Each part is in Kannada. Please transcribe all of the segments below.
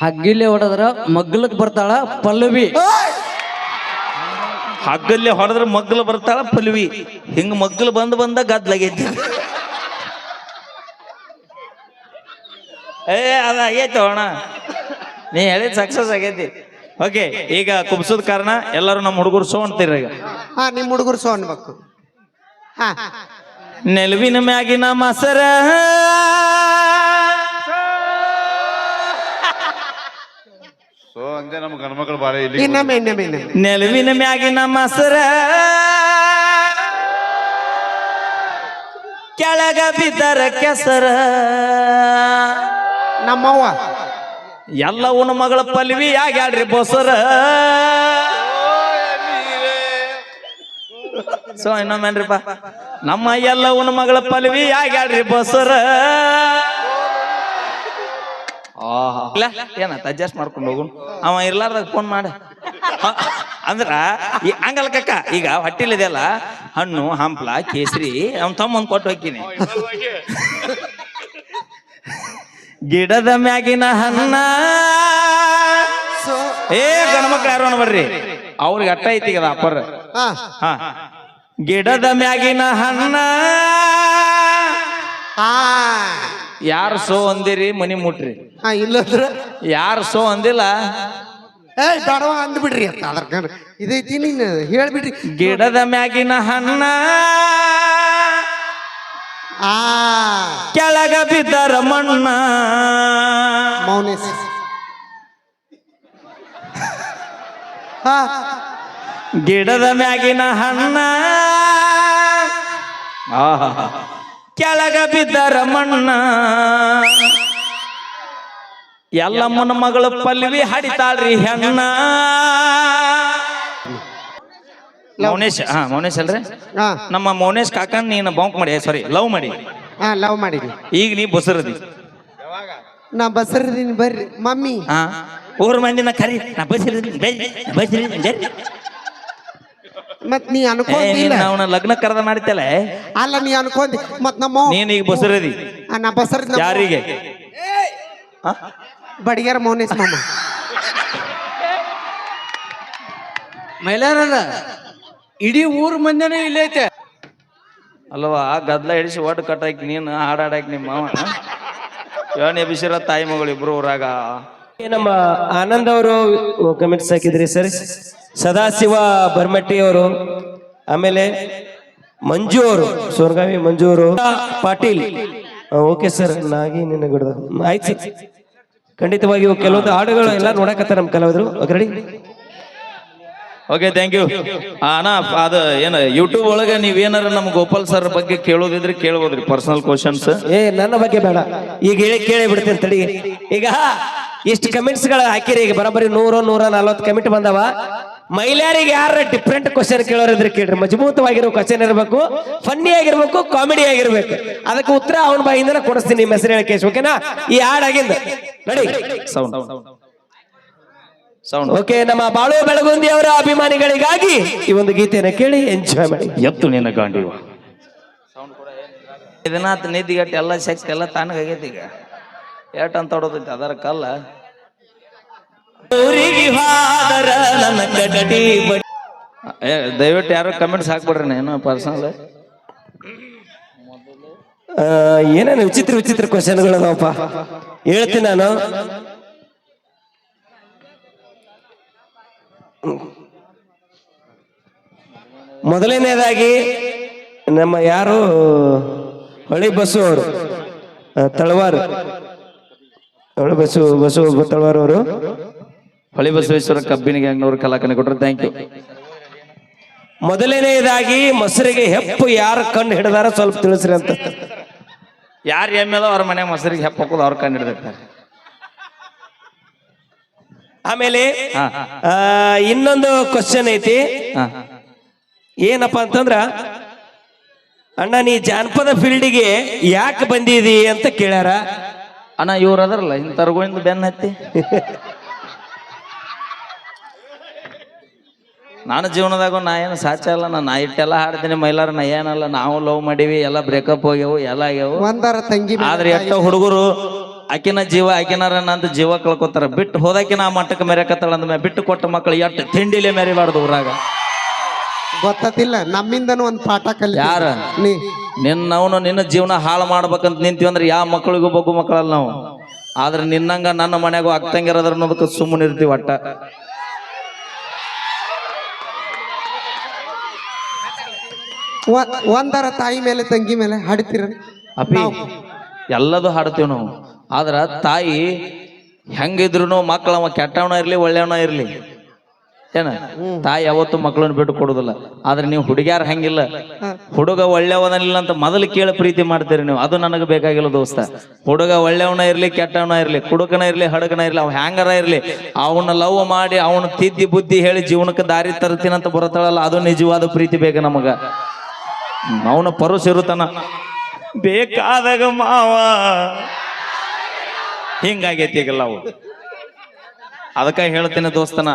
ಹಗ್ಗಿಲೆ ಹೊಡೆದ್ರ ಮಗ್ಲಕ್ ಬರ್ತಾಳ ಪಲ್ಲವಿ. ಹಗ್ಗಲ್ಲೇ ಹೊಡೆದ್ರ ಮಗ್ಲ ಬರ್ತಾಳ ಪಲ್ವಿ ಹಿಂಗ ಮಗ್ಲ ಬಂದ್ ಬಂದ ಗದ್ಲಾಗೈತಿ ಏ ಅದ ಆಗೈತಿ ಅಣ್ಣ. ನೀ ಹೇಳಿದ್ ಸಕ್ಸಸ್ ಆಗೈತಿ. ಓಕೆ ಈಗ ಕುಬ್ಸದ ಕಾರಣ ಎಲ್ಲರೂ ನಮ್ಮ ಹುಡುಗರು ಸೋ ಅಂತೀರ ಈಗ. ಹಾ ನಿಮ್ ಹುಡುಗರು ಸೋ ಅನ್ಬೇಕು. ಹಾ. ನೆಲುವಿನ ಮ್ಯಾಗಿನ ಮಸರ. ಅಂದೆ ನಮ್ಮ ಗಂಡ್ಮಕ್ಳು ಬಾಳೆ ಇಲ್ಲಿ ಇನ್ನೊಮ್ಮೆ ಇನ್ನೊಮ್ಮೆ ಇನ್ನೊಮ್ಮೆ ನೆಲುವಿನ ಮ್ಯಾಗಿನ ಮಸರ ಕೆಳಗ ಬಿದ್ದರ ಕೆಸರ. ನಮ್ಮವ್ವ. ಎಲ್ಲ ಉಣ ಮಗಳ ಪಲ್ವಿ ಆಗ್ಯಾಡ್ರಿ ಬೊಸರ. ಸೊ ಇನ್ನೊಮ್ಮೇನ್ರಿಪ್ಪ ನಮ್ಮ ಎಲ್ಲ ಉಣ ಮಗಳ ಪಲ್ವಿ ಆಗ್ಯಾಡ್ರಿ ಬೊಸರ. ಇಲ್ಲ ಏನ ಅಡ್ಜಸ್ಟ್ ಮಾಡ್ಕೊಂಡು ಹೋಗು. ಅವ ಇರ್ಲಾರ್ದಾಗ ಫೋನ್ ಮಾಡ. ಅಂದ್ರ ಈ ಹಂಗಲ್ಲ ಕಕ್ಕ ಈಗ ಹೊಟ್ಟಿಲಿದೆಯಲ್ಲ ಹಣ್ಣು ಹಂಪ್ಲ ಕೇಸರಿ ಅವ್ನ ತಮ್ಮಂದ್ ಕೊಟ್ಟು ಹೋಗ್ತೀನಿ. ಗಿಡದ ಮ್ಯಾಗಿನ ಹಣ್ಣ. ಏ ಗಣಮಕ್ಳು ಯಾರು ಬರ್ರಿ. ಅವ್ರಿಗೆ ಅಟ್ಟ ಐತಿ ಅದ ಅಪ್ಪರ್. ಹಾ. ಹಾ. ಗಿಡದ ಮ್ಯಾಗಿನ ಹಣ್ಣ. ಯಾರು ಸೋ ಅಂದಿರಿ ಮನಿ ಮುಟ್ರಿ? ಹಾ ಇಲ್ಲಂದ್ರ? ಯಾರು ಸೋ ಅಂದಿಲ್ಲ? ಏ ಅಂದ್ಬಿಡ್ರಿ ಅಂತ ಅದ್ರ ಇದೈತಿ ನೀನು ಹೇಳ್ಬಿಡ್ರಿ. ಗಿಡದ ಮ್ಯಾಗಿನ ಹಣ್ಣ ಆ ಕೆಳಗ ಬಿದ್ದರ ಮಣ್ಣ. ಮೌನೇಶ್ ಹಾ. ಗಿಡದ ಮ್ಯಾಗಿನ ಹಣ್ಣ. ಆಹಾ. ಕೆಳಗ ಬಿದ್ದರ ಮಣ್ಣ. ಎಲ್ಲಮ್ಮನ ಮಗಳು ಪಲ್ವಿ ಹಡಿತಾಳ್ರಿ ಹೆಣ್ಣ. ಮೌನೇಶ್ ಹಾ ಮೌನೇಶ್ ಅಲ್ರಿ? ನಮ್ಮ ಮೌನೇಶ್ ಕಾಕನ್ ನೀನು ಬಾಂಕ್ ಮಾಡಿ ಸಾರಿ ಲವ್ ಮಾಡಿ. ಹಾ ಲವ್ ಮಾಡಿದ್ವಿ. ಈಗ ನೀ ಬಸರದಿ. ನಾ ಬಸರದಿನ ಬರ್ರಿ ಮಮ್ಮಿ. ಹಾ ಊರ್ ಮಂದಿನ ಕರಿ ನಾ ಬಸರದಿ ಬಸರದಿ ಮತ್ ನೀ ಅನ್ಕೊಂದಿಲ್ಲ ಅವನ ಲಗ್ನ ಕರೆದ ಮಾಡಿತಲ್ಲ ಅಲ್ಲ ನೀ ಅನ್ಕೊಂಡಿ ಮತ್ ನಮ್ಮ ನೀನ್ ಈಗ ಬಸರದಿ. ಆ, ನಾ ಬಸರ ಯಾರಿಗೆ? ಹಾ? ಬಡಿಗ್ಯಾರ ಮೌನೇಶ್ ಮಾಮ. ಮೈಲಾರಲ್ಲ ಇಡೀ ಊರ್ ಮಂದಿನೇ ಇಲ್ಲೈತೆ ಅಲ್ವಾ ಗದ್ಲ ಹಿಡಿಸಿ ಒಟ್ಟು ಕಟ್ಟಾಕಿ ನೀನು ಹಾಡಾಡಾಕಿ ನಿಮ್ಮ ಮಾವ. ಯೋನಿ ಎಬಿಸಿರ ತಾಯಿ ಮಗಳು ಇಬ್ರು ಊರಾಗ? ನಮ್ಮ ಆನಂದ್ ಅವರು ಕಮೆಂಟ್ಸ್ ಹಾಕಿದ್ರಿ ಸರ್. ಸದಾಶಿವ ಬರ್ಮಟ್ಟಿ ಅವರು ಆಮೇಲೆ ಮಂಜು ಅವರು ಸೋರ್ಗಾವಿ ಮಂಜು ಅವರು ಪಾಟೀಲ್. ಓಕೆ ಸರ್ ನಾಗಿ ನಿನ್ನ ಗಿಡದ. ಆಯ್ತು ಸರ್. ಖಂಡಿತವಾಗಿ ಕೆಲವೊಂದು ಹಾಡುಗಳು ಎಲ್ಲ ನೋಡಕತ್ತಾರ ನಮ್ಮ ಕಲಾವಿದರು. ರೆಡಿ ಓಕೆ ಥ್ಯಾಂಕ್ ಯು ಅಣ್ಣ ಅದು ಏನು ಯೂಟ್ಯೂಬ್ ಒಳಗೆ ನೀವೇನಾರ ನಮ್ಮ ಗೋಪಾಲ್ ಸರ್ ಬಗ್ಗೆ ಕೇಳೋದಿದ್ರೆ ಕೇಳ್ಬೋದ್ರಿ ಪರ್ಸನಲ್ ಕ್ವಶನ್ಸ್ ಏ ನನ್ನ ಬಗ್ಗೆ ಬೇಡ. ಈಗ ಹೇಳಿ ಕೇಳಿ ಬಿಡ್ತೇನೆ ತಡಿ ಈಗ ಇಷ್ಟು ಕಮೆಂಟ್ಸ್ಗಳ ಹಾಕಿರಿ ಈಗ ಬರೋಬ್ಬರಿ ನೂರ ನೂರ ನಲ್ವತ್ತು ಕಮೆಂಟ್ ಬಂದವ. ಮಹಿಳೆಯರಿಗೆ ಯಾರ ಡಿಫ್ರೆಂಟ್ ಕ್ವಶನ್ ಕೇಳೋರಿದ್ರೆ ಕೇಳ್ರಿ. ಮಜಬೂತವಾಗಿರೋ ಕ್ವಶನ್ ಇರಬೇಕು ಫನ್ನಿ ಆಗಿರ್ಬೇಕು ಕಾಮಿಡಿ ಆಗಿರ್ಬೇಕು. ಅದಕ್ಕೆ ಉತ್ತರ ಅವನ ಬಾಯಿಂದನ ಕೊಡಿಸ್ತೀನಿ ನಿಮ್ಮ ಹೆಸರು ಹೇಳಿ ಕೇಸ್ ಓಕೆನಾ ಈ ಹಾಡಾಗಿಂದ. ನಡಿ. ಸೌಂಡ್ ಸೌಂಡ್ ಓಕೆ ನಮ್ಮ ಬಾಳು ಬೆಳಗುಂದಿ ಅವರ ಅಭಿಮಾನಿಗಳಿಗಾಗಿ ಈ ಒಂದು ಗೀತೆಯನ್ನು ಕೇಳಿ ಎಂಜಾಯ್ ಮಾಡಿ. ಎತ್ತು ನಿನ್ನ ಗಾಂಡಿವ. ಇದನ್ನ ನಿದ್ದಿಗಟ್ಟಿ ಎಲ್ಲ ಶಕ್ತಿ ಎಲ್ಲ ತಾನಾಗೈತಿ ಈಗ. ಏಟ್ ಅಂತ ಹೊಡೋದೈತಿ ಅದರ ಕಲ್ಲ. ಏ ದಯವಿಟ್ಟು ಯಾರು ಕಮೆಂಟ್ಸ್ ಹಾಕ್ಬಿಡ್ರಿ ನಾನು ಪರ್ಸನಲ್ ಏನೇನು ವಿಚಿತ್ರ ವಿಚಿತ್ರ ಕ್ವಶನ್ಗಳು ಅದಾವಪ್ಪ ಹೇಳ್ತೀನಿ ನಾನು. ಮೊದಲನೇದಾಗಿ ನಮ್ಮ ಯಾರು ಹೊಳಿ ಬಸ್ಸು ಅವರು ತಳವಾರು. ಹೊಳಿ ಬಸ್ಸು ಬಸ್ಸು ತಳವಾರು ಅವರು. ಹೊಳಿ ಬಸವೇಶ್ವರ ಕಬ್ಬಿನ ಗ್ಯಾಂಗ್ನವರು ಕಲಾಕನೆ ಕೊಟ್ರು. ಥ್ಯಾಂಕ್ ಯು ಮೊದಲನೇದಾಗಿ ಮೊಸರಿಗೆ ಹೆಪ್ಪು ಯಾರು ಕಣ್ಣು ಹಿಡಿದಾರ ಸ್ವಲ್ಪ ತಿಳಿಸ್ರಿ ಅಂತ. ಯಾರು ಎಮ್ಮೆದೋ ಅವ್ರ ಮನೆ ಮೊಸರಿಗೆ ಹೆಪ್ಪ ಹಾಕೋದು ಅವ್ರ ಕಣ್ಣು ಹಿಡಿದಿರ್ತಾರೆ. ಆಮೇಲೆ ಇನ್ನೊಂದು ಕ್ವಶನ್ ಐತಿ. ಏನಪ್ಪ ಏನಪ್ಪಾ ಅಂತಂದ್ರ ಅಣ್ಣ ನೀ ಜಾನಪದ ಫೀಲ್ಡಿಗೆ ಯಾಕೆ ಬಂದಿದಿ ಅಂತ ಕೇಳ್ಯಾರ. ಅಣ್ಣ ಇವ್ರು ಅದರಲ್ಲ ಇಂಥರ್ಗೋಯಿಂದ ಬೆನ್ನ ಹತ್ತಿ. ನಾನು ಜೀವನದಾಗ ನಾ ಏನು ಸಾಚ ಅಲ್ಲ ನಾ ನಾ ಇಟ್ಟೆಲ್ಲ ಹಾಡ್ತೀನಿ ಮೈಲಾರ ನಾ ಏನಲ್ಲ ನಾವು ಲವ್ ಮಾಡೀವಿ ಎಲ್ಲ ಬ್ರೇಕಪ್ ಹೋಗ್ಯವು ಎಲ್ಲ ಆಗ್ಯಾವು. ಒಂದರ ತಂಗಿ ಮೇಲೆ ಆದ್ರೆ ಎಷ್ಟೋ ಹುಡುಗರು ಆಕಿನ ಜೀವ ಆಕಿನಾರ ಅಂತ ಜೀವ ಕಳ್ಕೊತಾರ. ಬಿಟ್ಟು ಹೋದಾಕಿನ ಆ ಮಟ್ಟಕ್ಕೆ ಮೆರೆಕತ್ತಾಳ ಅಂದ ಬಿಟ್ಟು ಕೊಟ್ಟ ಮಕ್ಕಳು ಎಷ್ಟು ತಿಂಡಿಲೇ ಮೆರಿಬಾರ್ದು ಊರಾಗ. ಗೊತ್ತಿಲ್ಲ ನಮ್ಮಿಂದನೂ ಒಂದ್ ಪಾಠ ಕಲಿ ಯಾರ? ನೀ. ನಿನ್ನವನು ನಿನ್ನ ಜೀವನ ಹಾಳು ಮಾಡ್ಬೇಕಂತ ನಿಂತೀವಿ ಅಂದ್ರೆ ಯಾವ ಮಕ್ಕಳಿಗೂ ಬಗ್ಗು ಮಕ್ಕಳಲ್ಲ ನಾವು. ಆದ್ರೆ ನಿನ್ನಂಗ ನನ್ನ ಮನೆಗೂ ಅಕ್ಕಂಗಿರೋದ್ರ ಅನ್ನೋದಕ್ಕೆ ಸುಮ್ಮನೆ ಇರ್ತೀವಿ ಒಟ್ಟ ಒಂದರ ತಾಯಿ ಮೇಲೆ ತಂಗಿ ಮೇಲೆ ಹಾಡ್ತೀರ? ಅಪಿ ಎಲ್ಲದು ಹಾಡ್ತೀವಿ ನಾವು. ಆದ್ರ ತಾಯಿ ಹೆಂಗಿದ್ರು ಮಕ್ಕಳ ಅವ ಕೆಟ್ಟವನ ಇರ್ಲಿ ಒಳ್ಳೆಯವನ ಇರ್ಲಿ. ಏನ? ತಾಯಿ ಯಾವತ್ತು ಮಕ್ಕಳನ್ನು ಬಿಟ್ಟು ಕೊಡುದಿಲ್ಲ. ಆದ್ರೆ ನೀವು ಹುಡುಗ್ಯಾರ ಹಂಗಿಲ್ಲ. ಹುಡುಗ ಒಳ್ಳೆಯವನಿಲ್ಲ ಅಂತ ಮೊದಲು ಕೇಳಿ ಪ್ರೀತಿ ಮಾಡ್ತೀರಿ ನೀವು. ಅದು ನನಗೆ ಬೇಕಾಗಿಲ್ಲ ದೋಸ್ತ. ಹುಡುಗ ಒಳ್ಳೆಯವನ ಇರ್ಲಿ, ಕೆಟ್ಟವನ ಇರ್ಲಿ, ಕುಡುಕನ ಇರ್ಲಿ, ಹಡಗನ ಇರ್ಲಿ, ಅವ್ ಹ್ಯಾಂಗರ ಇರ್ಲಿ ಅವನ ಲವ್ ಮಾಡಿ, ಅವನ ತಿದ್ದಿ ಬುದ್ಧಿ ಹೇಳಿ ಜೀವನಕ್ಕೆ ದಾರಿ ತರ್ತೀನಂತ ಬರುತ್ತಾಳಲ್ಲ, ಅದು ನಿಜವಾದ ಪ್ರೀತಿ ಬೇಕು ನಮಗ. ಅವನ ಪರುಸ್ ಇರುತ್ತಾನ. ಬೇಕಾದಾಗ ಮಾವ. ಹಿಂಗಾಗೈತಿ ಈಗ ನಾವು ಅದಕ್ಕ ಹೇಳ್ತೇನೆ ದೋಸ್ತನ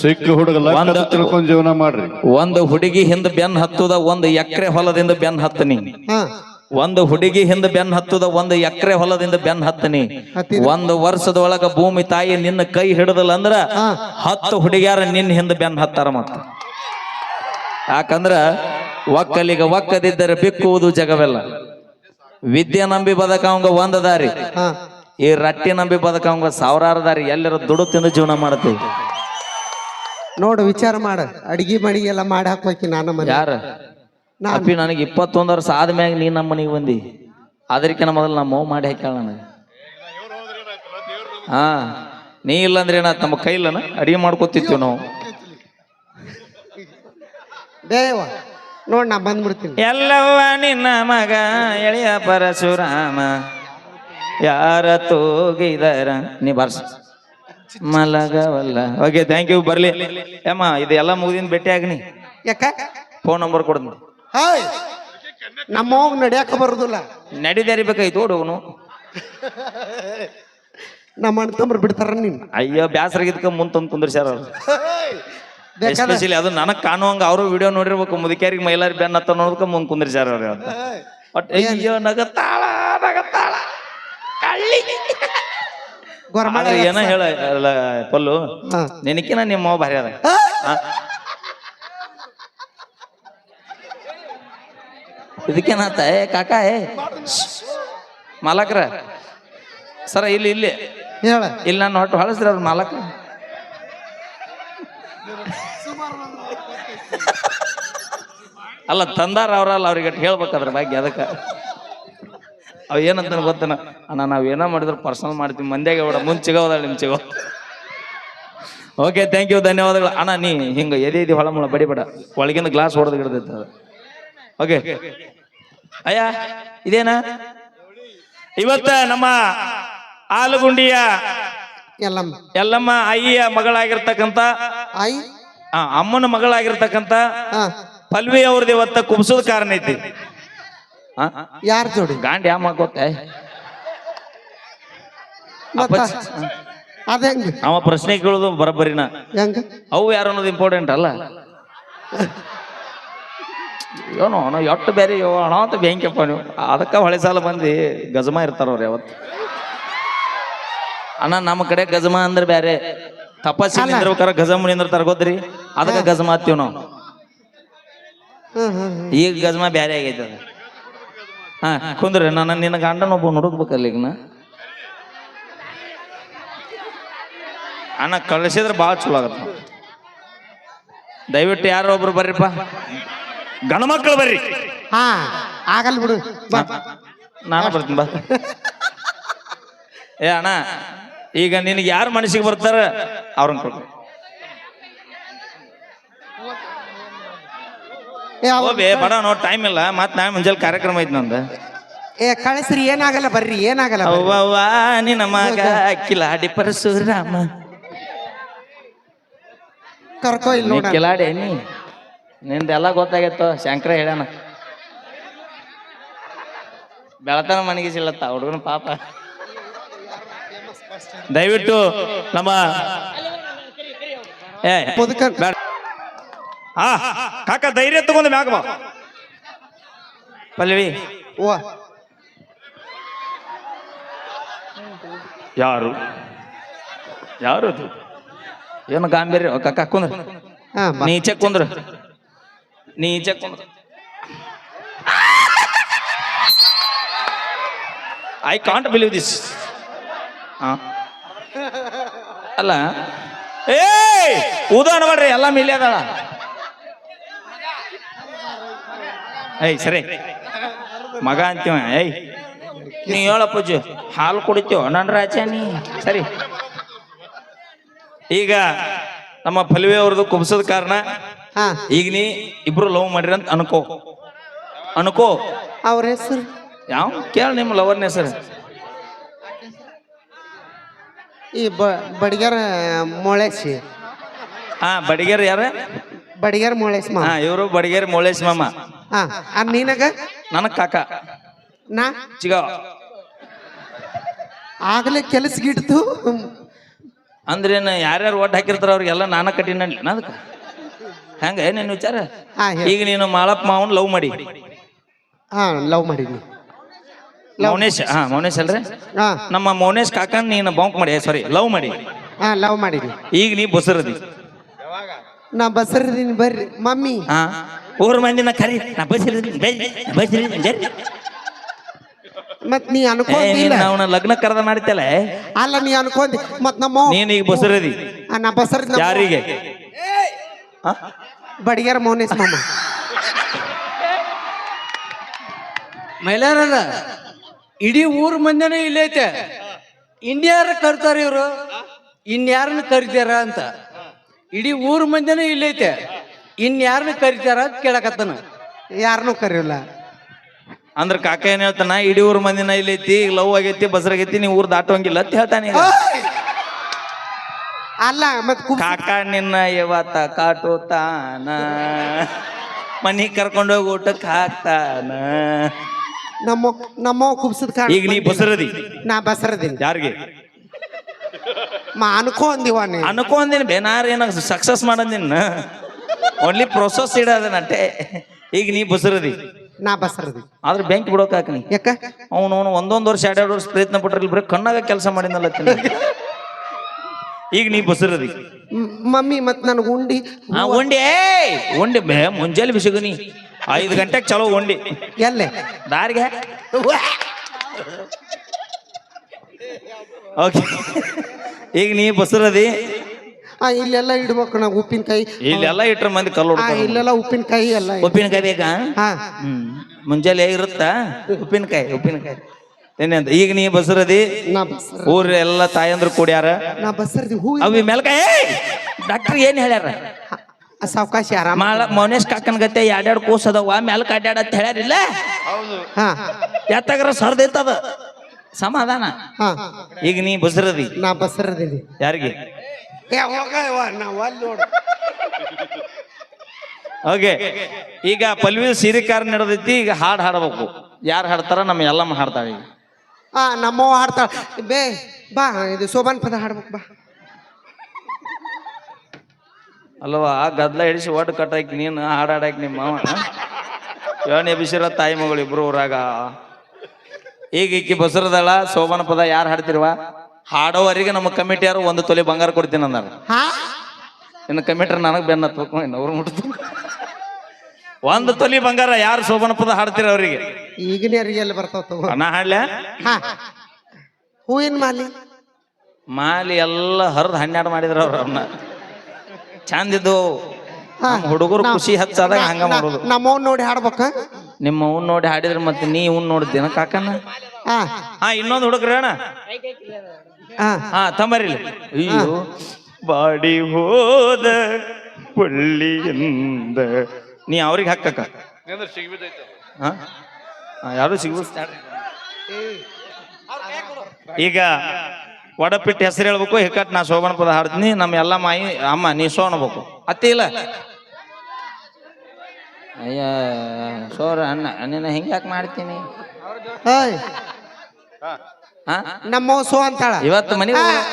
ಸಿಕ್ಕ ಹುಡುಗ ಲಕ್ಕ ಒಂದ- ತಿಳ್ಕೊಂಡ್ ಜೀವನ ಮಾಡ್ರಿ. ಒಂದು ಹುಡುಗಿ ಹಿಂದ ಬೆನ್ ಹತ್ತುದ ಒಂದು ಎಕರೆ ಹೊಲದಿಂದ ಬೆನ್ ಹತ್ತನಿ. ಹಾ. ಒಂದು ಹುಡುಗಿ ಹಿಂದ ಬೆನ್ ಹತ್ತುದ ಒಂದು ಎಕರೆ ಹೊಲದಿಂದ ಬೆನ್ ಹತ್ತನಿ. ಒಂದು ಒಂದು ವರ್ಷದೊಳಗ ಭೂಮಿ ತಾಯಿ ನಿನ್ನ ಕೈ ಹಿಡದಲ್ಲ ಅಂದ್ರ. ಹತ್ತು ಹುಡುಗಿಯಾರ ನಿನ್ನ ಹಿಂದ ಬೆನ್ ಹತ್ತಾರ ಮತ್ತ. ಯಾಕಂದ್ರ ಒಕ್ಕಲಿಗ ಒಕ್ಕದಿದ್ದರೆ ಬಿಕ್ಕುವುದು ಜಗವೆಲ್ಲ. ವಿದ್ಯೆ ನಂಬಿ ಬದಕವಂಗ ಒಂದ ದಾರಿ. ಹಾ. ಈ ರಟ್ಟಿ ನಂಬಿ ಬದುಕಂಗ ಸಾವಿರಾರು ದಾರಿ ಎಲ್ಲರೂ ದುಡು ತಿಂದು ಜೀವನ ಮಾಡ್ತೀವಿ ನೋಡು ವಿಚಾರ ಮಾಡ. ಅಡಿಗೆ ಮಡಿಗೆ ಎಲ್ಲ ಮಾಡಿ ಹಾಕೋಕಿ ನಾನು ಮನೆ ಯಾರ? ನಾನ್. ಅಪ್ಪಿ ನನಗೆ ಇಪ್ಪತ್ತೊಂದು ವರ್ಷ ಆದ್ಮ್ಯಾಗ ನೀ ನಮ್ಮ ಮನೆಗೆ ಬಂದಿ. ಅದಕ್ಕಿಂತ ಮೊದಲು ನಮ್ಮ ಅವ್ವ ಮಾಡಿ ಹಾಕ್ಯಾಳ ನನಗೆ. ಹಾ ನೀ ಇಲ್ಲಂದ್ರೆ ಏನ ನಮ್ಮ ಕೈಲನ ಅಡಿಗೆ ಮಾಡ್ಕೊತಿತ್ತು ನಾವು. ದೇವ ನೋಡ್ ನಾ ಬಂದ್ಬಿಡ್ತೀನಿ. ಎಲ್ಲವ್ವ ನಿನ್ನ ಮಗ ಎಳೆಯ ಪರಶುರಾಮ. ಯಾರ ತೂಗಿದರ ನೀ ಬರ್ಸ ಮಲಗವಲ್ಲ. ಓಕೆ ಥ್ಯಾಂಕ್ ಯು ಬರ್ಲಿ. ಅಮ್ಮ ಇದೆಲ್ಲ ಮುಗಿದಿನ ಭೇಟಿ ಆಗ್ನಿ. ಯಾಕ? ಫೋನ್ ನಂಬರ್ ಕೊಡ್ದು ಹಾಯ್. ನಮ್ಮ ಹೋಗ್ ನಡಿಯಾಕ ಬರುದಿಲ್ಲ. ನಡಿದಾರಿ ಬೇಕಾಯ್ತು ಹುಡುಗನು ನಮ್ಮ ಅಣ್ಣ ತಮ್ಮರು ಬಿಡ್ತಾರ ನೀನ್. ಅಯ್ಯೋ ಬ್ಯಾಸರಾಗಿದ್ಕ ಮುಂದ್ ತಂದು ಕುಂದ್ರಿಸ್ಯಾರ ಅವ್ರು. ಎಸ್ಪೆಷಲಿ ಅದು ನನಗ್ ಕಾಣುವಂಗ ಅವರು ವಿಡಿಯೋ ನೋಡಿರ್ಬೇಕು ಮುದುಕ್ಯಾರಿಗೆ ಮೈಲಾರಿ ಬೆನ್ನ ಹತ್ತ ನೋಡ್ಕ ಮುಂದ್ ಕುಂದ್ರಿಸ್ಯಾರ ಅವ್ರು ಬಟ್ ಅಯ್ಯೋ ನಗತ್ತಾಳ ನಗತಾಳ. ಕಳ್ಳಿ ಆದ್ರೆ ಏನ ಹೇಳ ಅಲ್ಲ, ಪಲ್ಲು. ಹಾ. ನಿನಕಿನ ನಿಮ್ಮ ಅವ ಭಾರಿ ಅದ. ಆ? ಇದಕ್ಕೇನಾತ ಏ ಕಾಕ ಏ. ಮಾಲಕ್ರ. ಸರ ಇಲ್ಲಿ ಇಲ್ಲಿ. ಹೇಳ. ಇಲ್ಲಿ ನಾನು ಹೊಟ್ಟು ಹೊಳಸ್ರಿ ಅವ್ರ ಮಾಲಕ್ರ ಅಲ್ಲ ತಂದಾರ ಅವ್ರಲ್ಲ ಅವ್ರಿಗೆ ಹೇಳ್ಬೇಕು ಅದ್ರ ಬಗ್ಗೆ ಅದಕ್ಕೆ. ಅವ್ ಏನಂತ ಗೊತ್ತನ? ಅಣ್ಣ ನಾವ್ ಏನೋ ಮಾಡಿದ್ರು ಪರ್ಸನಲ್ ಮಾಡ್ತೀವಿ. ಮಂದ್ಯಾಗ ಬೇಡ ಮುಂದೆ ಸಿಗೋದ ನಿಮ್ ಸಿಗೋ ಓಕೆ ಥ್ಯಾಂಕ್ ಯು ಧನ್ಯವಾದಗಳು. ಅಣ್ಣ ನೀ ಹಿಂಗ ಎದೆ ಎದಿ ಹೊಳ ಮುಳ ಬಡಿಬೇಡ. ಒಳಗಿಂದ ಗ್ಲಾಸ್ ಹೊಡೆದು ಗಿಡದೈತೆ ಅದು. ಓಕೆ ಅಯ್ಯ ಇದೇನ? ಇವತ್ತ ನಮ್ಮ ಆಲುಗುಂಡಿಯ ಎಲ್ಲಮ್ಮ ಎಲ್ಲಮ್ಮ ಅಯ್ಯ ಮಗಳಾಗಿರ್ತಕ್ಕಂತ ಆಯ್ ಆ, ಅಮ್ಮನ ಮಗಳಾಗಿರ್ತಕ್ಕಂತ ಪಲ್ವಿ ಅವ್ರದ್ದು ಇವತ್ತ ಕುಬ್ಸೋದ್ ಕಾರಣ ಐತಿ? ಯಾರ ಜೋಡಿ? ಗಾಂಡ್ ಯಾವ ಗೊತ್ತ? ಅದ ಹೆಂಗ? ಅವ ಪ್ರಶ್ನೆ ಕೇಳೋದು ಬರಬ್ಬರಿನ ಹೆಂಗ? ಅವು ಯಾರು ಅನ್ನೋದು ಇಂಪಾರ್ಟೆಂಟ್ ಅಲ್ಲ. ಏನೋ ಅಣ್ಣ ಎಟ್ಟು ಬೇರೆ ಅಣ್ಣ ಅಂತ ಬ್ಯಾಂಕಪ್ಪ ನೀವು. ಅದಕ್ಕೆ ಹೊಳೆ ಸಾಲ ಬಂದು ಗಜಮ ಇರ್ತಾರ ಅವ್ರು ಯಾವತ್ತು. ಅಣ್ಣ ನಮ್ಮ ಕಡೆ ಗಜಮ ಅಂದ್ರೆ ಬೇರೆ ತಪಸ್ಸಿ ನಿಂದಿರ್ಬೇಕಾರ ಗಜಮ ನಿಂದಿರ್ತಾರ ಗೊತ್ತ್ರಿ? ಅದಕ್ಕೆ ಗಜಮ ಹತ್ತೀವಿ ನಾವು. ಈಗ ಗಜಮ ಬೇರೆ ಆಗೈತೆ ಅದು. ಹಾ ಕುಂದ್ರೆ ನಾನು ನಿನ್ನ ಗಂಡನ ಒಬ್ಬ ಹುಡುಕ್ಬೇಕಲ್ಲ ಈಗ ನಾ ಅಣ್ಣ ಕಳಿಸಿದ್ರೆ ಭಾಳ ಚಲೋ ಆಗತ್ತ. ದಯವಿಟ್ಟು ಯಾರೋ ಒಬ್ರು ಬರ್ರಿಪ್ಪ. ಗಣಮಕ್ಳು ಬರ್ರಿ. ಹಾ ಆಗಲ್ ಬಿಡು. ಬಾ. ನಾನು ಬರ್ತೀನಿ ಬಾ. ಏ ಅಣ್ಣ ಈಗ ನಿನಗೆ ಯಾರು ಮನಸ್ಸಿಗೆ ಬರ್ತಾರ ಅವ್ರನ್ನ ಕೊಡು ಹೋಗ್ಬೇ ಬಡ ನೋಡ್ ಟೈಮ್ ಇಲ್ಲ. ಮತ್ತೆ ನಾಳೆ ಮುಂಜಾನೆ ಕಾರ್ಯಕ್ರಮ ಐತಿ ನಂದು. ಏ ಕಳಿಸ್ರಿ ಏನಾಗಲ್ಲ ಬರ್ರಿ ಏನಾಗಲ್ಲ. ಅವ್ವವ್ವ ನಿನ್ನ ಮಗ ಕಿಲಾಡಿ ಪರಶುರಾಮ. ಕರ್ಕೋ ಇಲ್ಲ ನೀ ನೋಡ ಕಿಲಾಡಿ ನೀ ನಿಂದೆಲ್ಲ ಗೊತ್ತಾಗೈತೋ ಶಂಕರ ಹೇಳ್ಯಾನ. ಬೆಳತನ ಮನೆಗೆ ಸಿಲ್ಲತ್ತ ಹುಡುಗನ ಪಾಪ. ದಯವಿಟ್ಟು ನಮ್ಮ ಏ ಪುದಕ ಬೇಡ ಹಾ ಕಾಕ ಧೈರ್ಯ ತಗೊಂಡು ಮ್ಯಾಗ ಬಾ. ಪಲ್ಲವಿ ಓ ಯಾರು? ಯಾರು ಅದು? ಏನು ಗಾಂಭೀರ್ಯ? ಕಕ್ಕ ಕುಂದ್ರ. ಹಾ ಬಾ. ನೀ ಚೆಕ್ ಕುಂದ್ರ. ನೀ ಚೆಕ್ ಕುಂದ್ರ. ಐ ಕಾಂಟ್ ಬಿಲೀವ್ ದಿಸ್ ಅಲ್ಲ. ಏ ಉದಾಹರಣೆ ಮಾಡ್ರಿ ಎಲ್ಲ ಮಿಲಿ ಅದಾಳ ಏಯ್ ಸರಿ. ಮಗ ಅಂತೀವ ಏಯ್. ನೀ ಹೇಳಪ್ಪಜ್ಜು ಹಾಲು ಕುಡಿತೀವ ನನ್ನ ರಾಜ ನೀ. ಸರಿ. ಈಗ ನಮ್ಮ ಫಲ್ವೆ ಅವ್ರದ್ದು ಕುಬ್ಸದ ಕಾರಣ ಹಾ. ಈಗ ನೀ ಇಬ್ರು ಲವ್ ಮಾಡ್ರಿ ಅಂತ ಅನ್ಕೋ. ಅನ್ಕೋ. ಅವ್ರ ಹೆಸರು? ಯಾವ? ಕೇಳ ನಿಮ್ಮ ಲವರ್ ಹೆಸರು. ಈ ಬ ಬಡಿಗಾರ ಮೊಳೇಸಿ ಹಾ ಬಡಿಗೇರ್ ಯಾರ? ಬಡಿಗಾರ ಮೊಳೇಸ್ ಮಾಮ. ಹಾ ಇವರು ಬಡಿಗೇರ್ ಮೋಳೇಶ್ ಮಾಮ. ಹಾ ಆ ನಿನಗ? ನನಗ್ ಕಾಕ. ನಾ? ಚಿಗ. ಆಗಲೇ ಕೆಲಸ ಗಿಡ್ತು ಅಂದ್ರೇನು ಯಾರ್ಯಾರು ಒಟ್ಟು ಹಾಕಿರ್ತಾರ ಅವ್ರಿಗೆಲ್ಲ ನಾನ ಕಟ್ಟಿನ ಅದಕ್ಕೆ? ಹಂಗ? ನಿನ್ನ ವಿಚಾರ? ಹಾ ಹೇಳ. ಈಗ ನೀನು ಮಾಳಪ್ಪ ಮಾವನ್ ಲವ್ ಮಾಡಿ. ಹಾ ಲವ್ ಮಾಡಿದ್ನಿ. ಮೌನೇಶ್ ಹಾ ಮೌನೇಶ್ ಅಲ್ರಿ? ಹಾ. ನಮ್ಮ ಮೌನೇಶ್ ಕಾಕನ್ ನೀನು ಬಾಂಕ್ ಮಾಡಿ ಸಾರಿ ಲವ್ ಮಾಡಿ. ಹಾ ಲವ್ ಮಾಡಿದ್ನಿ ಈಗ ನೀ ಬಸರದಿ. ನಾ ಬಸರದೀನಿ ಬರ್ರಿ. ಮಮ್ಮಿ. ಹಾ. ಊರ್ ಮಂದಿನ ಕರಿ ನಾ ಬಸಿರಿದ್ದೀನಿ ಜರಿ. ಮತ್ ನೀ ಅವನ ಲಗ್ನ ಕರೆದ ಮಾಡ್ತಲ್ಲ ಅಲ್ಲ ನೀ ಅನ್ಕೊಂಡಿ ಮತ್ ನಮ್ಮ ನೀನ್ ಈಗ ಬಸರದಿ. ಆ, ನಾ ಬಸರ ಯಾರಿಗೆ? ಬಡಿಗಾರ ಮೌನೇಶ್ ಮಾಮ. ಮೈಲಾರದ ಇಡೀ ಊರ್ ಮಂದಿನೇ ಇಲ್ಲೈತೆ ಐತೆ. ಇನ್ಯಾರ ಕರ್ತಾರ ಇವರು? ಇನ್ಯಾರನ್ನ ಕರಿತಾರ ಅಂತ. ಇಡೀ ಊರ್ ಮಂದಿನ ಇಲ್ಲೈತೆ ಐತೆ. ಇನ್ಯಾರನ್ನ ಕರಿತಾರ ಅಂತ ಕೇಳಕತ್ತನ. ಯಾರನ್ನೂ ಕರೆಯಲ್ಲ ಅಂದ್ರ ಕಾಕ ಏನ್ ಹೇಳ್ತಾನ ಇಡೀ ಊರ್ ಮಂದಿನ ಇಲ್ಲೈತಿ ಈಗ ಲವ್ ಆಗೈತಿ ಬಸರಾಗೈತಿ ನೀ ಊರ್ ದಾಟೋಂಗಿಲ್ಲ ಅಂತ ಹೇಳ್ತಾನೆ ಈಗ. ಅಲ್ಲ ಮತ್ ಕಾಕ ನಿನ್ನ ಇವತ್ತ ಕಾಟೋತಾನ? ಮನಿ ಕರ್ಕೊಂಡೋಗಿ ಊಟಕ್ಕೆ ಹಾಕ್ತಾನ? ನಮ್ಮ ನಮ್ಮ ಕುಬ್ಸದ ಕಾರಣ ಈಗ ನೀ ಬಸರದಿ. ನಾ ಬಸರದಿನ. ಯಾರಿಗೆ? ಮಾ ಅನ್ಕೊಂದಿವ ನೀ. ಅನ್ಕೊಂದಿನ ಬೇನಾರ ಏನ ಸಕ್ಸಸ್ ಮಾಡೋದಿನ? ಓನ್ಲಿ ಪ್ರೊಸೆಸ್ ಇಡೋದ ನಟೆ ಈಗ ನೀ ಬಸರದಿ. ನಾ ಬಸರದಿ. ಆದ್ರೆ ಬ್ಯಾಂಕ್ ಬಿಡೋಕೆ ನೀ ಯಾಕ? ಅವನು ಅವನು ಒಂದೊಂದು ವರ್ಷ ಎರಡೆರಡು ವರ್ಷ ಪ್ರಯತ್ನ ಪಟ್ರಲ್ಲಿ ಬರೀ ಕಣ್ಣಾಗ ಕೆಲಸ ಮಾಡಿದ್ನಲ್ಲ ತಿನ್ನ. ಈಗ ನೀ ಬಸರದಿ. ಮಮ್ಮಿ ಮತ್ ನನಗೆ ಉಂಡಿ. ಆ ಉಂಡಿ! ಉಂಡಿ ಬೇ ಮುಂಜಾನೆ ಬಿಸಿಗುನಿ ಐದು ಗಂಟೆಗೆ ಚಲೋ ಉಂಡಿ. ಎಲ್ಲೇ? ದಾರಿಗೆ ಓಕೆ ಈಗ ನೀ ಬಸರದಿ. ಆ ಇಲ್ಲೆಲ್ಲ ಇಡ್ಬೇಕು ನಾವು ಉಪ್ಪಿನಕಾಯಿ. ಇಲ್ಲೆಲ್ಲ ಇಟ್ರ ಮಂದಿ ಕಲ್ಲು ಆ ಇಲ್ಲೆಲ್ಲ ಉಪ್ಪಿನಕಾಯಿ ಎಲ್ಲ ಉಪ್ಪಿನಕಾಯಿ ಬೇಕಾ? ಹಾ. ಹ್ಮ್. ಮುಂಜಾನೆ ಇರುತ್ತಾ? ಉಪ್ಪಿನಕಾಯಿ ಉಪ್ಪಿನಕಾಯಿ. ಏನಂತ ಅಂತ. ಈಗ ನೀ ಬಸರದಿ? ನಾ ಬಸರ ಊರ್ ಎಲ್ಲ ತಾಯಂದ್ರು ಕೂಡ್ಯಾರ? ನಾ ಬಸರದಿ ಹೂ ಅವಿ ಮೇಲ್ಕಾಯಿ ಡಾಕ್ಟರ್ ಏನ್ ಹೇಳ್ಯಾರ? ಸಾವಕಾಶ ಆರಾಮ. ಮಾಳ ಮೌನೇಶ್ ಕಾಕನ್ ಗತೆ ಎರಡೆರಡು ಕೋಸ್ ಅದಾವ. ಮೆಲ್ಕ ಅಡ್ಯಾಡ ಅಂತ ಹೇಳ್ಯಾರಿಲ್ಲ ಹಾ. ಎತ್ತಾಗ್ರ ಸರ್ದೈತದ ಸಮಾಧಾನ. ಹಾ. ಈಗ ನೀ ಬಸರದಿ? ನಾ ಬಸರದಿ ಯಾರಿಗೆ? ಏ ಹೋಗವ್ವ ನಾವು ಅಲ್ಲಿ ನೋಡು. ಓಕೆ ಈಗ ಪಲ್ವಿ ಸಿರಿಕಾರ ನಡೆದೈತಿ ಈಗ ಹಾಡ್ ಹಾಡಬೇಕು. ಯಾರು ಹಾಡ್ತಾರ ನಮ್ಮ ಎಲ್ಲಮ್ಮ ಹಾಡ್ತಾವ ಈಗ. ಆ ನಮ್ಮವ್ವ ಹಾಡ್ತಾಳ. ಬೇ ಬಾ ಇದು ಶೋಭಾನ್ ಪದ ಹಾಡ್ಬೇಕು ಬಾ. ಅಲ್ವಾ ಗದ್ಲ ಹಿಡಿಸಿ ಒಟ್ಟು ಕಟ್ಟಾಕಿ ನೀನು ಹಾಡಾಡಾಕಿ ನಿಮ್ಮ ಮಾವ. ಬಿಸಿರ ಎಬಿಸಿರ ತಾಯಿ ಮಗಳು ಇಬ್ರು ಊರಾಗ. ಈಗ ಈಕಿ ಬಸರದಳ ಸೋಬಾನ ಪದ ಯಾರು ಹಾಡ್ತಿರುವ? ಹಾಡೋವರಿಗೆ ನಮ್ಮ ಕಮಿಟಿಯವರು ಒಂದು ತೊಲೆ ಬಂಗಾರ ಕೊಡ್ತೀನಿ ಅಂದಾರ. ಹಾ? ಇನ್ನು ಕಮಿಟ್ರ ನನಗೆ ಬೆನ್ನ ಇನ್ನು ಅವ್ರು ಮುಟ್ತು ಒಂದು ತೊಲಿ ಬಂಗಾರ ಯಾರು ಶೋಭನ ಪದ ಹಾಡ್ತೀರ ಅವರಿಗೆ? ಈಗಿನ ಎಲ್ಲಿ ಬರ್ತಾವ ನಾ ಹಾಡ್ಲ? ಹೂವಿನ ಮಾಲಿ? ಮಾಲಿ ಎಲ್ಲ ಹರಿದು ಹನ್ನೆರಡು ಮಾಡಿದ್ರ ಅವ್ರ ಅವ್ರನ್ನ ಚಂದಿದ್ದು ಹುಡುಗರು ಖುಷಿ ಹಚ್ಚಾದಾಗ ಹಂಗ ಮಾಡೋದು. ನಮ್ಮವ್ನ ನೋಡಿ ಹಾಡ್ಬೇಕ? ನಿಮ್ಮ ಅವ್ನ ನೋಡಿ ಹಾಡಿದ್ರೆ ಮತ್ತೆ ನೀ ಇವ್ನ ನೋಡಿದ್ದೇನ ಕಾಕನ? ಹಾ. ಹಾ ಇನ್ನೊಂದು ಹುಡುಗ್ರಿ ಅಣ್ಣ. ಹಾ. ಹಾ ತಂಬರಿಲಿ ಅಯ್ಯೋ ಬಾಡಿ ಹೋದ ಪಳ್ಳಿಯಿಂದ. ನೀ ಅವ್ರಿಗೆ ಹಾಕಕ್ಕ. ಹಾ? ಹಾ, ಯಾರು ಸಿಗ್ಬೋದು ಈಗ ಒಡಪಿಟ್ಟು ಹೆಸರು ಹೇಳ್ಬೇಕು ಹಿಕ್ಕಟ್ ನಾ ಶೋಭನ ಪದ ಹಾಡ್ತೀನಿ. ನಮ್ಮ ಎಲ್ಲ ಮಾಯಿ ಅಮ್ಮ ನೀ ಸೋಣಬೇಕು. ಅತ್ತಿ ಇಲ್ಲ? ಅಯ್ಯ ಸೋರ ಅಣ್ಣ ನಿನ್ನ ಹಿಂಗೆ ಯಾಕೆ ಮಾಡ್ತೀನಿ ಏಯ್ ಹಾ? ನಮ್ಮವ್ ಸೋ ಅಂತಾಳ. ಇವತ್ತು ಮನೆ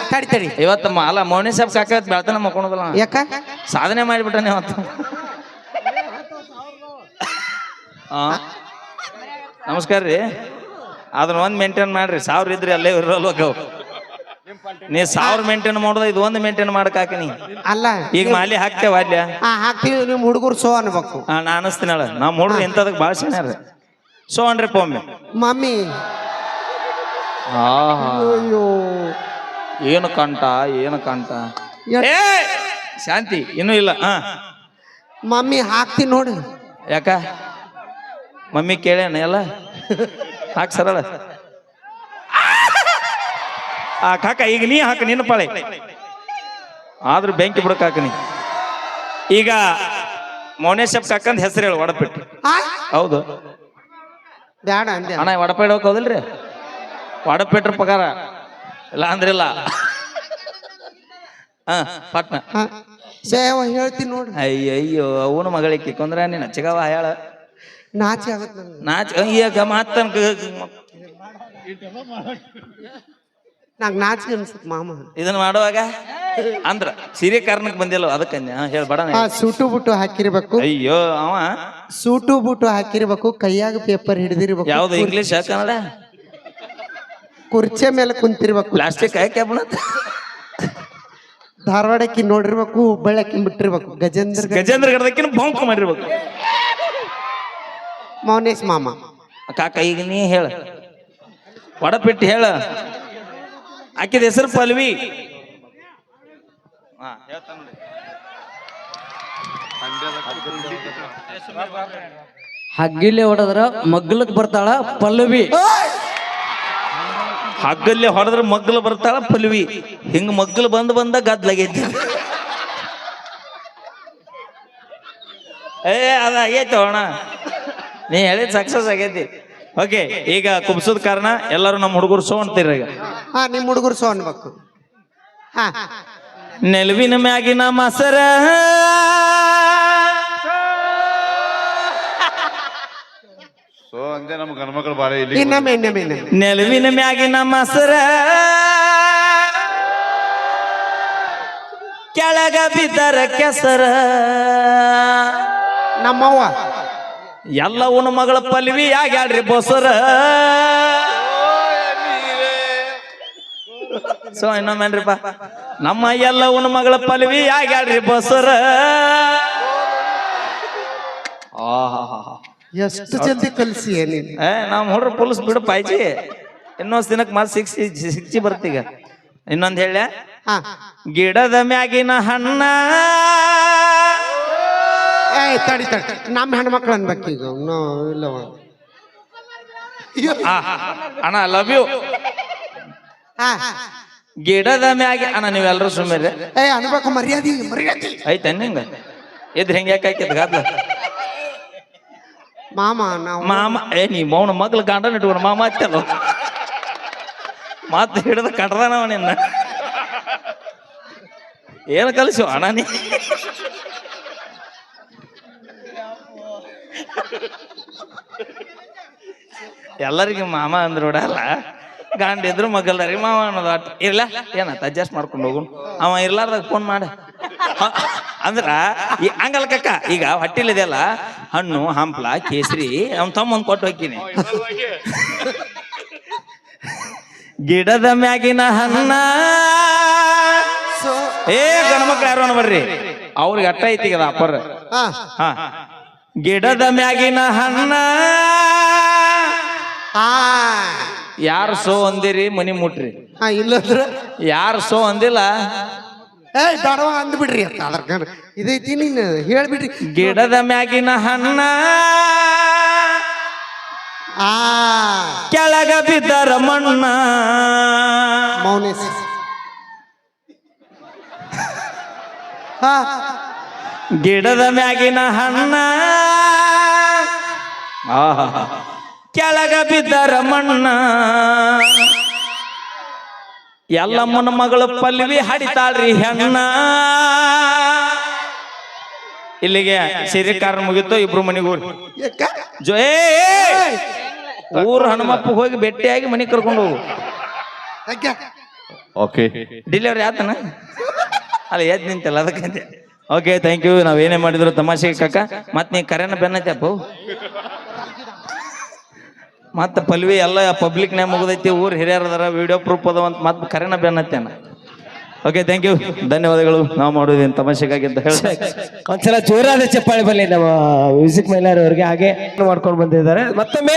ತಡಿ ತಡಿ. ಇವತ್ತು ಅಲ್ಲ ಮೌನಿ ಸಾಬ್ ಕಾಕ ಬೆಳ್ತಾನ ಮಕ್ಕೊಳೋದಲ್ಲ. ಯಾಕ? ಸಾಧನೆ ಮಾಡಿಬಿಟ್ಟಾನೆ ಇವತ್ತು? ನಮಸ್ಕಾರ ರೀ. ಅದನ್ನ ಒಂದ್ ಮೇಂಟೈನ್ ಮಾಡ್ರಿ. ಸಾವಿರ ಇದ್ರಿ ಅಲ್ಲೇ ಇರೋ ನೀ ಸಾವಿರ ಮೇಂಟೈನ್ ಮಾಡುದ ಇದು ಒಂದು ಮೇಂಟೈನ್ ಮಾಡಕ್ ಹಾಕಿನಿ. ಅಲ್ಲ. ಈಗ ಮಾಲಿ ಹಾಕ್ತೇವ ಅಲ್ಲ? ಹಾಕ್ತೀವಿ ನಿಮ್ ಹುಡುಗರು ಸೋ ಅನ್ಬೇಕು. ಆ ನಾ ಅಳ ನಮ್ಮ ಹುಡುಗ್ರು ಇಂಥದಕ್ಕೆ ಭಾಳ ಸಣ್ಣ ಸೊ ಅನ್ರಿಪ್ಪ ಒಮ್ಮೆ ಮಮ್ಮಿ ಅಯ್ಯೋ ಏನು ಕಂಟ ಏನು ಕಂಟ ಎಷ್ಟ್- ಏ ಶಾಂತಿ ಇನ್ನೂ ಇಲ್ಲ. ಹಾ. ಮಮ್ಮಿ ಹಾಕ್ತೀನಿ ನೋಡು. ಯಾಕ? ಮಮ್ಮಿ ಕೇಳೇನ ಎಲ್ಲ? ಹಾಕ್ ಸರಳ. ಆ ಕಾಕ ಈಗ ನೀ ಹಾಕ ನಿನ್ನ ಪಾಳೆ. ಆದ್ರೂ ಬೆಂಕಿ ಬಿಡಕ್ ಹಾಕ ನೀ. ಈಗ ಮೌನೇಶಪ್ ಕಾಕಂದ್ ಹೆಸರು ಹೇಳು ವಡಪೆಟ್ಟು? ಹೌದು. ಬೇಡ ಅಂದೆ. ಅಣ್ಣ ವಡಪ ಇಡೋಕ್ ಹೌದಿಲ್ರಿ? ವಡಪೆಟ್ರ ಪಗಾರ? ಇಲ್ಲ ಅಂದ್ರಿಲ್ಲ. ಹಾ ಪಟ್ನ. ಸೇವ ಹೇಳ್ತೀನಿ ನೋಡ್ರಿ. ಅಯ್ಯಯ್ಯೋ ಅವನ ಮಗಳಿಗೆ ಕೊಂದ್ರ ನೀನು ಚಿಗವ ಹೇಳ ನಾಚಿ ಆಗತ್ ನಾಚ್ ಈಗ ಮಾತನ್ ನಂಗೆ ನಾಚಿಕೆ ಅನ್ಸುತ್ತೆ ಮಾಮ. ಇದನ್ನ ಮಾಡುವಾಗ? ಅಂದ್ರ ಸಿರಿ ಕಾರಣಕ್ಕೆ ಬಂದಿಲ್ಲ ಅದಕ್ಕೆ ಹೇಳಿ ಬಡ ಆ ಸೂಟು ಬುಟ್ಟು ಹಾಕಿರ್ಬೇಕು. ಅಯ್ಯೋ ಅವ? ಸೂಟು ಬುಟ್ಟು ಹಾಕಿರ್ಬೇಕು ಕೈಯಾಗ ಪೇಪರ್ ಹಿಡಿದಿರ್ಬೇಕು. ಯಾವ್ದು ಇಂಗ್ಲಿಷ್ ಕನ್ನಡ? ಕುರ್ಚೆ ಮೇಲೆ ಕುಂತಿರ್ಬೇಕು ಪ್ಲಾಸ್ಟಿಕ್ ಹಾಕ್ಯಾಬಣ ಧಾರವಾಡಕ್ಕಿ ನೋಡಿರ್ಬೇಕು ಹುಬ್ಬಳ್ಳಕ್ಕಿ ಬಿಟ್ಟಿರ್ಬೇಕು ಗಜೇಂದ್ರ ಗಜೇಂದ್ರ ಗಡದಕ್ಕಿನ ಬಂಕ್ ಮಾಡಿರ್ಬೇಕು. ಮೌನೇಶ್ ಮಾಮ. ಕಾಕ ಈಗ ನೀ ಹೇಳ. ಒಡಪಿಟ್ಟು ಹೇಳ. ಆಕಿದ ಹೆಸರು ಪಲ್ವಿ. ಹಾ, ಹೇಳ್ತಾನ್ ನೋಡಿ. ಹಗ್ಗಿಲೆ ಹೊಡೆದ್ರ ಮಗ್ಲಕ್ ಬರ್ತಾಳ ಪಲ್ಲವಿ ಹಗ್ಗಲ್ಲಿ ಹೊಡೆದ್ರೆ ಮಗ್ಗಲು ಬರ್ತಾಳ ಪಲ್ವಿ. ಹಿಂಗ ಮಗ್ಗಲು ಬಂದ ಬಂದ ಗದ್ಲಾಗೈತಿ. ಏ ಅದ ಆಗೈತೆ ಅಣ್ಣ. ನೀ ಹೇಳಿದ್ ಸಕ್ಸಸ್ ಆಗೈತಿ. ಓಕೆ ಈಗ ಕುಬ್ಸದ ಕಾರಣ ಎಲ್ಲರೂ ನಮ್ಮ ಹುಡುಗರು ಸೋ ಅಂತೀರ ಈಗ. ಹಾ ನಿಮ್ ಹುಡುಗರು ಸೋ ಅನ್ಬೇಕು. ನೆಲುವಿನ ಮ್ಯಾಗಿನ ಮಸರ. ಅಂದೆ ನಮ್ಮ ಗಂಡ್ಮಕ್ಳು ಬಾಳೆ ಇಲ್ಲಿ ಇನ್ನೊಮ್ಮೆ ಇನ್ನೊಮ್ಮೆ ಇನ್ನೊಮ್ಮೆ ನೆಲುವಿನ ಮ್ಯಾಗಿನ ಮಸರ. ಕೆಳಗ ಬಿದ್ದರ ಕೆಸರ. ನಮ್ಮವ್ವ. ಎಲ್ಲ ಉಣ್ಣ ಮಗಳ ಪಲ್ವಿ ಆಗ್ಯಾಳ್ರಿ ಬೊಸರ. ಸೊ ಇನ್ನೊಮ್ಮೇನ್ರಿಪ್ಪ ನಮ್ಮ ಎಲ್ಲ ಉಣ್ಣ ಮಗಳ ಪಲ್ವಿ ಆಗ್ಯಾಳ್ರಿ ಬೊಸರ ಆಹಾಹಾಹಾ. ಎಷ್ಟು ಜಲ್ದಿ ಕಲಿಸಿ ನೀನು ಏ ನಾವು ಹುಡ್ರ ಪೊಲೀಸ್ ಬಿಡು ಪಾಯ್ಜಿ ಇನ್ನೊಂದ್ ದಿನಕ್ಕೆ ಮತ್ತೆ ಸಿಕ್ಸಿ ಸಿಕ್ಸಿ ಬರ್ತೀಗ ಇನ್ನೊಂದು ಹೇಳ ಹಾ. ಗಿಡದ ಮ್ಯಾಗಿನ ಹಣ್ಣ. ಏ ತಡಿ ತಡಿ. ನಮ್ಮ ಹೆಣ್ಮಕ್ಳು ಅನ್ಬೇಕೀಗ ನೋ ಇಲ್ಲವ ಆ, ಅಣ್ಣ ಲವ್ ಯು ಹಾ. ಗಿಡದ ಮ್ಯಾಗೆ ಅಣ್ಣ ನೀವೆಲ್ಲರೂ ಸುಮ್ಮನೆ ಏ ಅನ್ಬೇಕು ಮರ್ಯಾದಿ ಮರ್ಯಾದಿ. ಐತೆ ನಿಂಗ? ಇದ್ರ ಹೆಂಗ್ ಯಾಕೆ ಹಾಕಿದ್ ಗಾದ್ಲ? ಮಾಮ, ನಾವು ಮಾಮ, ಏ, ನೀ ಮೌನ ಮಗ್ಳು ಗಂಡನ ಇಟ್ಕೊಂಡು ಮಾಮ ಅತ್ತಲ್ಲ? ಮಾತು ಹಿಡಿದ ಕಡ್ದಾನವ ನಿನ್ನ. ಏನು ಕಲಿಸು ಅಣ್ಣ ನೀ? ಎಲ್ಲರಿಗೂ ಮಾಮ ಅಂದ್ರು ಬಿಡಲ್ಲ ಗಂಡ ಇದ್ರು ಮಗಲ್ದಾರಿ ಮಾವ ಅನ್ನೋದು ಆಟ ಇರ್ಲ? ಏನತ್ತ ಅಡ್ಜಸ್ಟ್ ಮಾಡ್ಕೊಂಡು ಹೋಗು ಅವ ಇರ್ಲಾರ್ದಾಗ ಫೋನ್ ಮಾಡ. ಅಂದ್ರ ಹಂಗಲ್ಲ ಕಕ್ಕ, ಈಗ ಹೊಟ್ಟಿಲಿದೆಯಲ್ಲ? ಹಣ್ಣು ಹಂಪ್ಲ ಕೇಸರಿ ಅವ್ನ ತಮ್ಮಂದ್ ಕೊಟ್ಟು ಹೋಗ್ತೀನಿ. ಗಿಡದ ಮ್ಯಾಗಿನ ಹಣ್ಣ. ಸೊ ಏ ಗಣಮಕ್ಳು ಯಾರು ಅನ್ಬರ್ರಿ ಅವ್ರಿಗೆ ಅಟ್ಟ ಐತಿ ಅದ ಅಪ್ಪರ್. ಹಾ. ಹಾ. ಗಿಡದ ಮ್ಯಾಗಿನ ಹಣ್ಣ. ಯಾರು ಸೋ ಅಂದಿರಿ ಮನಿ ಮುಟ್ರಿ. ಇಲ್ಲ ಇಲ್ಲಂದ್ರ? ಯಾರು ಸೋ ಅಂದಿಲ್ಲ ಏ ದಡವ ಅಂದ್ಬಿಡ್ರಿ ಅಂತ ಅದ್ರ ಇದೈತಿ ನೀನು ಹೇಳ್ಬಿಡ್ರಿ. ಗಿಡದ ಮ್ಯಾಗಿನ ಹಣ್ಣ ಆ. ಕೆಳಗ ಬಿದ್ದರ ಮಣ್ಣ. ಮೌನೇಶ್. ಹಾ. ಗಿಡದ ಮ್ಯಾಗಿನ ಹಣ್ಣ. ಆಹಾ ಕೆಳಗ ಬಿದ್ದರ ಮಣ್ಣ. ಎಲ್ಲಮ್ಮನ ಮಗಳು ಪಲ್ವಿ ಹಡಿತಾಳ್ರಿ ಹೆಣ್ಣ. ಇಲ್ಲಿಗೆ ಸಿರಿಕಾರ ಮುಗಿತು ಇಬ್ರು ಮನೆಗೆ ಜೋಯೇ ಯಾಕ? ಜೋ ಏ ಊರ್ ಹನುಮಪ್ಪ ಹೋಗಿ ಭೇಟಿಯಾಗಿ ಮನೆ ಕರ್ಕೊಂಡು ಹೋಗು? ಓಕೆ. ಡಿಲಿವರಿ ಆತನ? ಅಲ್ಲ ಎದ್ ನಿಂತಲ್ಲ ಅದಕ್ಕೆ. ಓಕೆ ಥ್ಯಾಂಕ್ ಯು ನಾವೇನೇ ಮಾಡಿದ್ರು ತಮಾಷೆಗೆ ಕಾಕ. ಮತ್ತೆ ನೀ ಕರೆನ ಬೆನ್ನತ್ತಪ್ಪ ಮತ್ತೆ ಪಲ್ವಿ ಎಲ್ಲ ಪಬ್ಲಿಕ್ನ್ಯಾಗ ಮುಗಿದೈತಿ, ಊರ್ ಹಿರಿಯರದಾರ ವಿಡಿಯೋ ಪ್ರೂಫ್ ಅದ ಅಂತ ಮತ್ತೆ ಕರೆನ ಬೆನ್ನತ್ತೇನ ಓಕೆ ಥ್ಯಾಂಕ್ ಯು ಧನ್ಯವಾದಗಳು. ನಾವು ಮಾಡೋದೇನು ತಮಾಷೆಗಾಗಿ ಅಂತ ಹೇಳಿ. ಒಂದ್ಸಲ ಜೋರಾದ ಚಪ್ಪಾಳೆ ಬರಲಿ ನಮ್ಮ ಮ್ಯೂಸಿಕ್ ಮೈಲಾರವರಿಗೆ. ಹಾಗೆ ಮಾಡ್ಕೊಂಡು ಬಂದಿದ್ದಾರೆ. ಮತ್ತೊಮ್ಮೆ